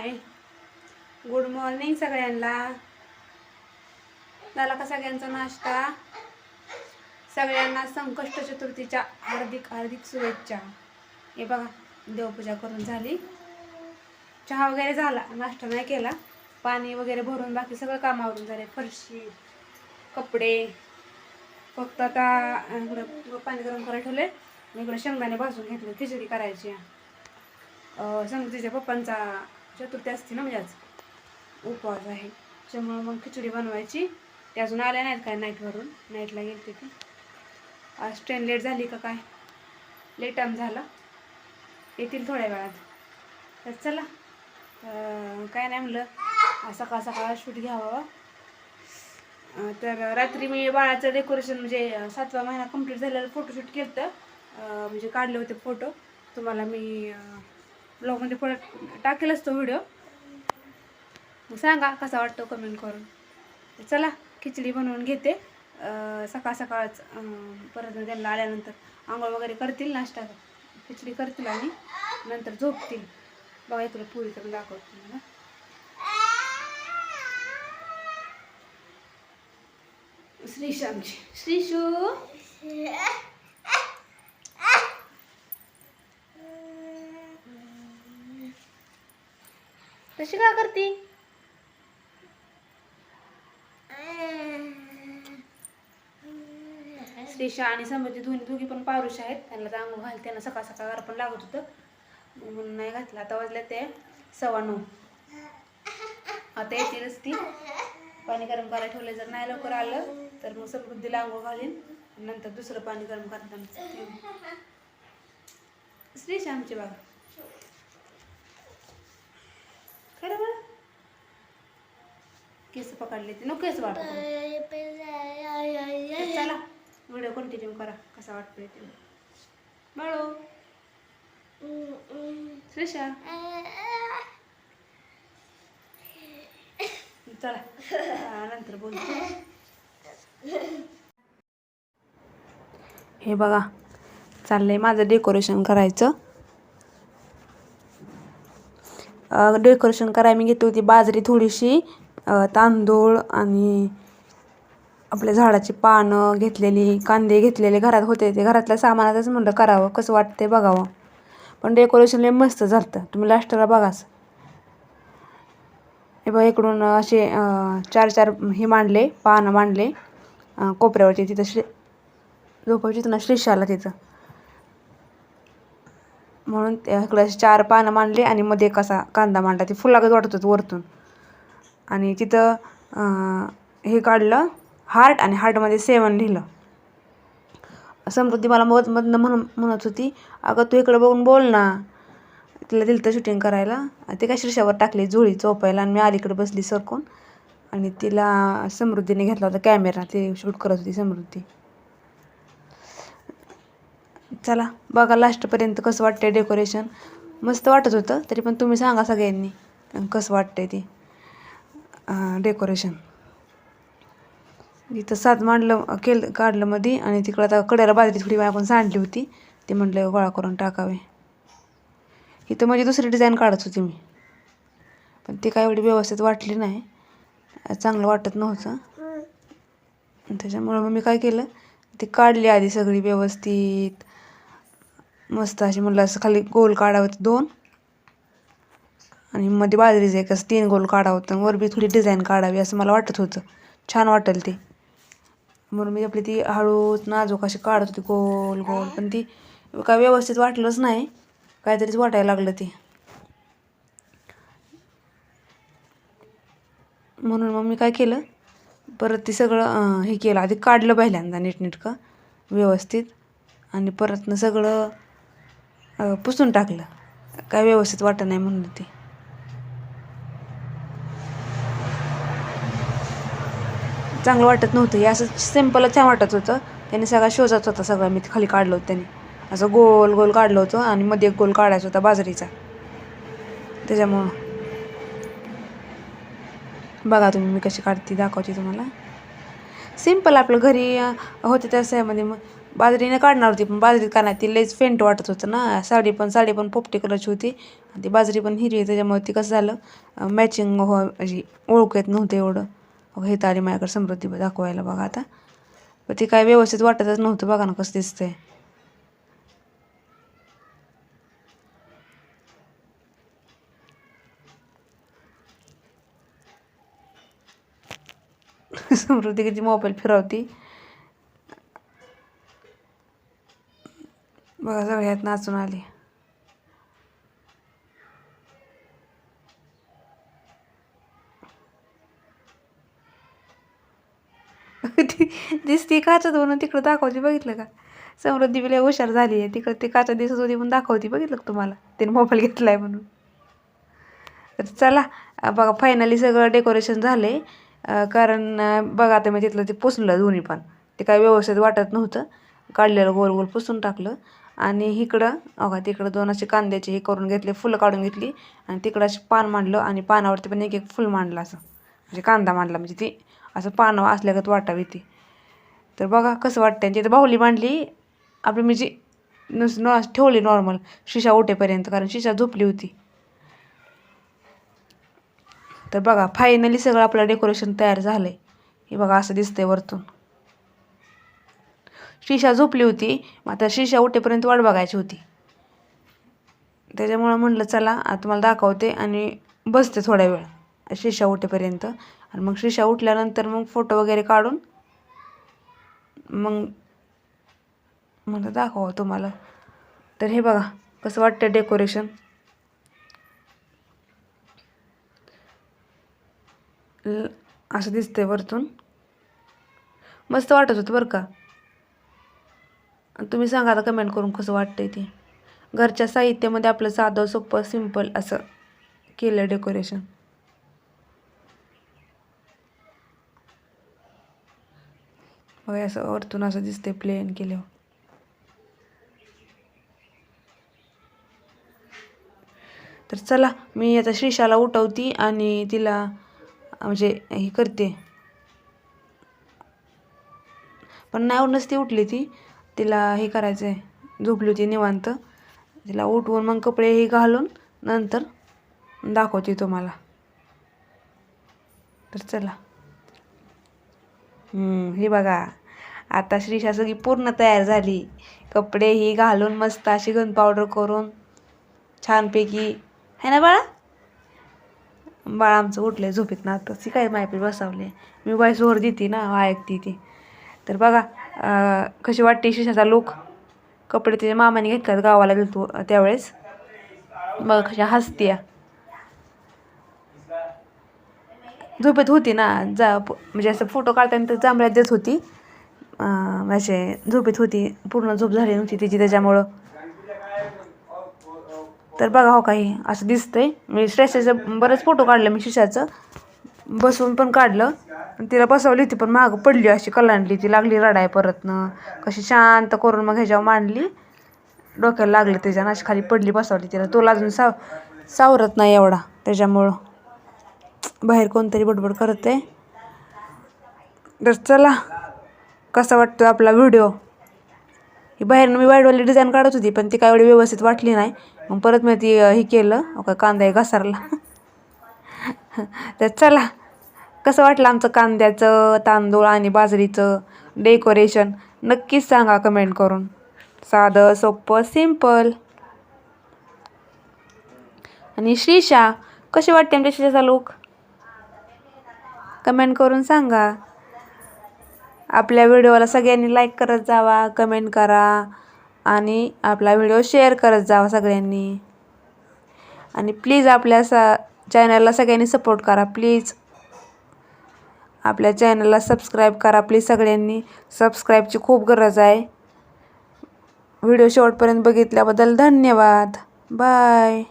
Hi good morning सगळ्यांना. झाला का सगळ्यांचा नाश्ता? सगळ्यांना संकष्ट चतुर्थीच्या हार्दिक हार्दिक शुभेच्छा. हे बघा देवपूजा करून झाली. चहा वगैरे झाला नाश्ता नाही केला. पाणी वगैरे भरून बाकी सगळं कामावरून झाले. फरशी कपडे. फक्त आता इकडं पाणी गरम करायला ठेवले आणि इकडं शेंगदाणे भाजून घेतले खिचडी करायची. अं, पप्पांचा चतुर्थी असते ना म्हणजे आज? उपवास आहे. त्याच्यामुळं मग खिचडी बनवायची. ते अजून आल्या नाहीत काय नाईटवरून नाईटला गेलते ते आज ट्रेन लेट झाली का काय? लेट टाईम झाला. येतील थोड्या वेळात. तर चला. काय नाही म्हणलं. सकाळ सकाळ शूट घ्यावा. तर रात्री मी बाळाचं डेकोरेशन म्हणजे सातवा महिना कंप्लीट झालेला फोटोशूट केलं तर म्हणजे काढले होते फोटो तुम्हाला मी ब्लॉगमध्ये पुढे टाकेलच तो व्हिडिओ मग सांगा कसा वाटतो कमेंट करून. चला खिचडी बनवून घेते. सकाळ सकाळच परत त्यांना आल्यानंतर आंघोळ वगैरे करतील नाश्ता खिचडी करतील आणि नंतर झोपतील. बघा इकडे पुरी तर दाखवते तुम्हाला. श्रीशू? आमची श्रीशू. तशी का करती? श्रीशा आणि संभाजी दोन्ही दोघी पण पारुष आहेत. त्यांना तर घालते. घाल त्यांना सकाळ सकाळ पण लागत होतं. म्हणून नाही घातलं. आता वाजले ते सव्वा नऊ आता येतीलच ती. पाणी गरम करायला ठेवलं जर नाही लवकर आलं तर मग समृद्धीला अंघोळ घालीन. नंतर दुसरं पाणी गरम करताना. श्रीशा आमची बाबा खरं बरं केस पकडले ते नको केस वाटत चला व्हिडिओ कंटिन्यू करा. कसा वाटतोय ते. बाळो. श्रेषा चला नंतर बोलतो हे बघा चाललंय माझं डेकोरेशन करायचं. डेकोरेशन करायला मी घेतली होती बाजरी थोडीशी तांदूळ आणि आपल्या झाडाची पानं घेतलेली कांदे घेतलेले घरात होते. ते घरातल्या सामानातच म्हणलं करावं कसं वाटतंय बघावं. पण डेकोरेशन लय मस्त झालं तुम्ही लास्टला बघाच हे बघा इकडून असे चार चार हे मांडले पानं मांडले कोपऱ्यावरचे कोपऱ्यावरती तिथं श्री झोपायची तिथं ना श्रीशाला तिथं. म्हणून त्या चार पानं मांडले आणि मध्ये एक असा कांदा मांडला. ते फुलागत वाटत होतं वरतून. आणि तिथं हे काढलं हार्ट आणि हार्टमध्ये सेवन लिहिलं. समृद्धी मला मत मधनं म्हण म्हणत होती अगं तू इकडं बघून बोल ना. तिला दिलं तर शूटिंग करायला. ते काय शीर्षावर टाकली जुळी चोपायला. आणि मी अलीकडे बसली सरकून. आणि तिला समृद्धीने घेतला होता कॅमेरा ते शूट करत होती समृद्धी. चला बघा लास्टपर्यंत कसं वाटतंय डेकोरेशन मस्त वाटत होतं तरी पण तुम्ही सांगा सगळ्यांनी कसं वाटतंय ते डेकोरेशन इथं सात मांडलं केलं काढलं मध्ये आणि तिकडं आता कड्याला बाजरी थोडी आपण पण सांडली होती ते म्हटलं गोळा करून टाकावे. इथं म्हणजे दुसरी डिझाईन काढत होती मी. पण ती काय एवढी व्यवस्थित वाटली नाही चांगलं वाटत नव्हतं. आणि त्याच्यामुळं मग मी काय केलं ती काढली आधी सगळी व्यवस्थित. मस्त अशी म्हणलं असं खाली गोल काढावं दोन. आणि मध्ये बाजरीचं एक असं तीन गोल काढावं होतं वर बी थोडी डिझाईन काढावी असं मला वाटत होतं. छान वाटेल ते. म्हणून मी आपली ती हळूच नाजूक अशी काढत होती गोल गोल. पण ती काय व्यवस्थित वाटलंच नाही. काहीतरीच वाटायला लागलं ते. म्हणून मग मी काय केलं? परत ते सगळं हे केलं. आधी काढलं पहिल्यांदा नीटनीटकं. व्यवस्थित. आणि परतनं सगळं पुसून टाकलं. काय व्यवस्थित वाटत नाही म्हणून ते. चांगलं वाटत नव्हतं. हे असं सिम्पलच छान वाटत होतं. त्याने सगळा शोजात होता सगळा. मी खाली काढलं होतं त्याने. असं गोल गोल काढलं होतं आणि मध्ये एक गोल काढायचा होता बाजरीचा. त्याच्यामुळं. बघा तुम्ही मी कशी काढते दाखवते तुम्हाला. सिंपल आपलं घरी होते त्या ह्यामध्ये मग बाजरीने काढणार होती पण बाजरीत का नाही ती लईच फेंट वाटत होतं ना. साडी पण साडी पण पोपटी कलरची होती. आणि ती बाजरी पण हिरवी त्याच्यामुळे ती कसं झालं मॅचिंग हो म्हणजे ओळख येत नव्हतं एवढं. हे हे आली माझ्याकडे समृद्धी दाखवायला बघा आता. पण ती काय व्यवस्थित वाटतच नव्हतं बघा ना कसं दिसतंय. समृद्धी किती मोबाईल फिरवती. बघा सगळ्यात नाचून आली. ती दिसती काचत म्हणून तिकडं दाखवते बघितलं का? समृद्धी बिले हुशार झाली आहे. तिकडं ती काचा दिसत होती पण दाखवती बघितलं का तुम्हाला? तिने मोबाईल घेतलाय म्हणून. तर चला बघा फायनली सगळं डेकोरेशन झालं आहे कारण बघा आता मी तिथलं ते पुसलं दोन्ही पण. ते काय व्यवस्थित वाटत नव्हतं. काढलेलं गोल गोल पुसून टाकलं. आणि इकडं अगं तिकडं दोन असे कांद्याचे हे करून घेतले फुलं काढून घेतली आणि तिकडं असे पान मांडलं आणि पानावरती पण एक एक फुल मांडलं असं. म्हणजे कांदा मांडला म्हणजे ती असं पानं असल्यागत वाटावी ती. तर बघा कसं वाटतं त्यांची तिथं बाहुली मांडली आपली म्हणजे नुस न ठेवली नॉर्मल शिशा उठेपर्यंत कारण शिशा झोपली होती. तर बघा फायनली सगळं आपलं डेकोरेशन तयार झालं आहे हे बघा असं दिसतंय वरतून. शिशा झोपली होती. मग आता शिशा उठेपर्यंत वाट बघायची होती. त्याच्यामुळं म्हणलं चला आता तुम्हाला दाखवते आणि बसते थोड्या वेळ. शिशा उठेपर्यंत. आणि मग शिशा उठल्यानंतर मग फोटो वगैरे काढून मग मला दाखवा तुम्हाला. तर हे बघा कसं वाटतं डेकोरेशन. ल असं दिसतंय वरतून. मस्त वाटत होतं बरं का. आणि तुम्ही सांगा आता कमेंट करून कसं वाटतंय ते. घरच्या साहित्यामध्ये आपलं साधं सोपं सिंपल असं केलं डेकोरेशन बघा असं वरतून असं दिसतंय प्लेन केल्यावर. तर चला मी आता श्रीशाला उठवती आणि तिला म्हणजे हे करते. पण नाही नसती उठली ती. तिला हे करायचं आहे झोपली होती निवांत. तिला उठवून मग कपडे हे घालून नंतर दाखवते तुम्हाला. तर चला. हे बघा. आता श्रीषा सगळी पूर्ण तयार झाली. कपडे ही घालून मस्त अशी गन पावडर करून छानपैकी. है ना बाळा? बाळा आमचं उठलंय झोपेत ना आता काय मायपी बसावले मी वायसोवर देते ना ऐकते ती. तर बघा कशी वाटते शिशाचा लुक कपडे तिच्या मामाने घेतल्यात गावाला गेलतो त्यावेळेस. बघा कशा हसत्या. झोपेत होती ना जा म्हणजे असं फोटो काढताना तर जांभळ्यात देत होती. असे झोपेत होती पूर्ण झोप झाली नव्हती तिची त्याच्यामुळं. तर बघा हो काही असं दिसतंय. मी श्रेशाचं बरंच फोटो काढलं मी शिशाचं. बसून पण काढलं. आणि तिला बसवली होती पण मागं पडली अशी कलांडली. ती लागली रडाय परतनं. कशी शांत करून मग ह्याच्यावर मांडली. डोक्याला लागली त्याच्यानं अशी खाली पडली बसवली तिला. तुला अजून साव सावरत नाही एवढा त्याच्यामुळं. बाहेर कोणतरी बडबड करत आहे तर चला कसा वाटतो आपला व्हिडिओ? ही बाहेरनं मी वाईटवाली डिझाईन काढत होती पण ती काय एवढी व्यवस्थित वाटली नाही. मग परत मी ती हे केलं. का कांदा घसरला घसारला तर चला. कसं वाटलं आमचं कांद्याचं तांदूळ आणि बाजरीचं डेकोरेशन नक्कीच सांगा कमेंट करून. साधं सोपं सिंपल आणि श्रीशा कशी वाटते आमच्या श्रीशाचा लुक कमेंट करून सांगा. आपल्या व्हिडिओला सगळ्यांनी लाईक करत जावा कमेंट करा. आणि आपला व्हिडिओ शेअर करत जावा सगळ्यांनी. आणि प्लीज आपल्या सा चॅनलला सगळ्यांनी सपोर्ट करा प्लीज आपल्या चॅनलला सबस्क्राईब करा प्लीज सगळ्यांनी. सबस्क्राईबची खूप गरज आहे. व्हिडिओ शेवटपर्यंत बघितल्याबद्दल धन्यवाद. बाय.